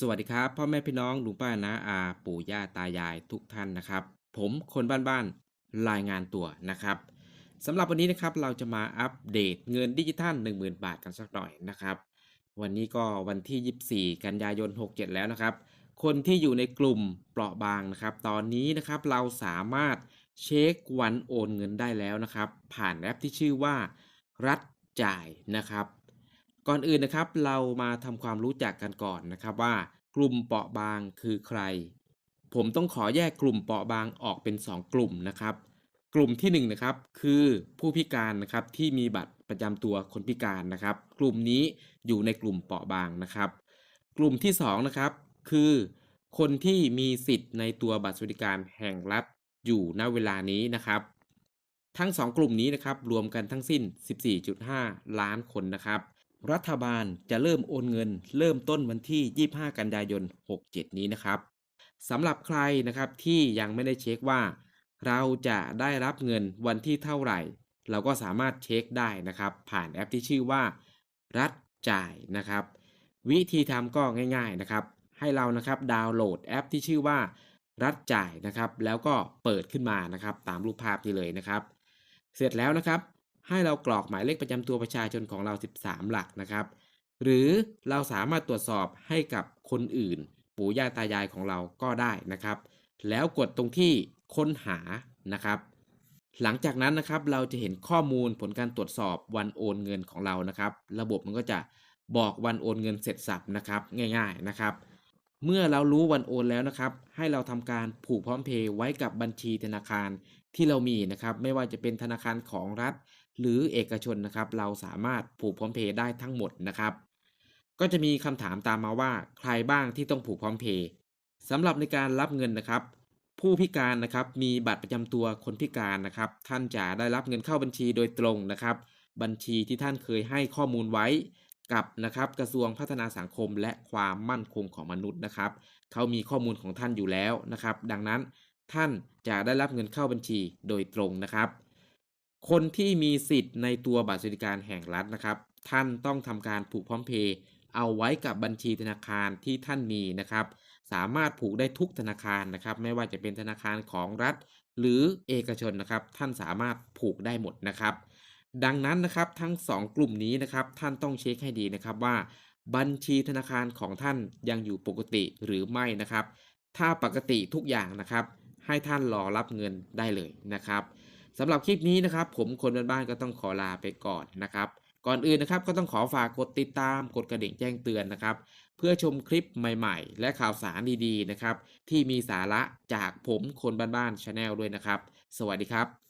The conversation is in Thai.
สวัสดีครับพ่อแม่พี่น้องลุงป้าน้าอาปู่ย่าตายายทุกท่านนะครับ ผมคนบ้านๆรายงานตัวนะครับสำหรับวันนี้นะครับเราจะมาอัปเดตเงินดิจิทัล 10,000 บาทกันสักหน่อยนะครับ วันนี้ก็วันที่ 24 กันยายน 67 แล้วนะครับ คนที่อยู่ในกลุ่มเปราะบางนะครับ ตอนนี้นะครับเราสามารถเช็ควันโอนเงินได้แล้วนะครับ ผ่านแอปที่ชื่อว่า รัฐจ่ายนะครับ ก่อนอื่นนะครับ เรามาทำความรู้จักกันก่อนนะครับว่า กลุ่มเปราะบางคือใคร ผมต้องขอแยกกลุ่มเปราะบางออกเป็น 2 กลุ่มนะครับ กลุ่มที่1นงนะครับคือผู้พิการนะครับที่มีบัตรประจำตัวคนพิการนะครับ กลุ่มนี้อยู่ในกลุ่มเปราะบางนะครับ กลุ่มที่2นะครับคือคนที่มีสิทธิ์ในตัวบัตรสวัสดิการแห่งรัฐอยู่ณเวลานี้นะครับ ทั้ง 2 กลุ่มนี้นะครับรวมกันทั้งสิ้น 14.5 ล้านคนนะครับ รัฐบาลจะเริ่มโอนเงิน เริ่มต้นวันที่ 25 กันยายน 67 นี้นะครับสำหรับใครนะครับที่ยังไม่ได้เช็คว่า เราจะได้รับเงินวันที่เท่าไหร่ เราก็สามารถเช็คได้นะครับ ผ่านแอปที่ชื่อว่า รัฐจ่ายนะครับ วิธีทำก็ง่าย ๆนะครับ ให้เรานะครับดาวน์โหลดแอปที่ชื่อว่า รัฐจ่ายนะครับ แล้วก็เปิดขึ้นมานะครับ ตามรูปภาพนี้เลยนะครับ เสร็จแล้วนะครับ ให้เรากรอกหมายเลขประจำตัวประชาชนของเรา 13 หลักนะครับ หรือเราสามารถตรวจสอบให้กับคนอื่น ปู่ย่าตายายของเราก็ได้นะครับ แล้วกดตรงที่ค้นหานะครับ หลังจากนั้นนะครับเราจะเห็นข้อมูลผลการตรวจสอบวันโอนเงินของเรานะครับ ระบบมันก็จะบอกวันโอนเงินเสร็จสับนะครับ ง่าย ๆนะครับ เมื่อเรารู้วันโอนแล้วนะครับ ให้เราทำการผูกพร้อมเพย์ไว้กับบัญชีธนาคารที่เรามีนะครับ ไม่ว่าจะเป็นธนาคารของรัฐ หรือเอกชนนะครับ เราสามารถผูกพร้อมเพย์ได้ทั้งหมดนะครับ ก็จะมีคำถามตามมาว่าใครบ้างที่ต้องผูกพร้อมเพย์สำหรับในการรับเงินนะครับ ผู้พิการนะครับมีบัตรประจำตัวคนพิการนะครับ ท่านจะได้รับเงินเข้าบัญชีโดยตรงนะครับ บัญชีที่ท่านเคยให้ข้อมูลไว้ กับนะครับกระทรวงพัฒนาสังคมและความมั่นคงของมนุษย์นะครับ เขามีข้อมูลของท่านอยู่แล้วนะครับ ดังนั้นท่านจะได้รับเงินเข้าบัญชีโดยตรงนะครับ คนที่มีสิทธิ์ในตัวบัตรสวัสดิการแห่งรัฐนะครับ ท่านต้องทำการผูกพร้อมเพย์เอาไว้กับบัญชีธนาคารที่ท่านมีนะครับ สามารถผูกได้ทุกธนาคารนะครับ ไม่ว่าจะเป็นธนาคารของรัฐ หรือเอกชนนะครับ ท่านสามารถผูกได้หมดนะครับ ดังนั้นนะครับทั้ง 2 กลุ่มนี้นะครับท่านต้องเช็คให้ดีนะครับว่า บัญชีธนาคารของท่านยังอยู่ปกติหรือไม่นะครับ ถ้าปกติทุกอย่างนะครับ ให้ท่านรอรับเงินได้เลยนะครับสำหรับคลิปนี้นะครับ ผมคนบ้านๆก็ต้องขอลาไปก่อนนะครับ ก่อนอื่นนะครับก็ต้องขอฝากกดติดตามกดกระดิ่งแจ้งเตือนนะครับ เพื่อชมคลิปใหม่ๆ และข่าวสารดีๆนะครับ ที่มีสาระจากผมคนบ้านๆชาแนลด้วยนะครับ สวัสดีครับ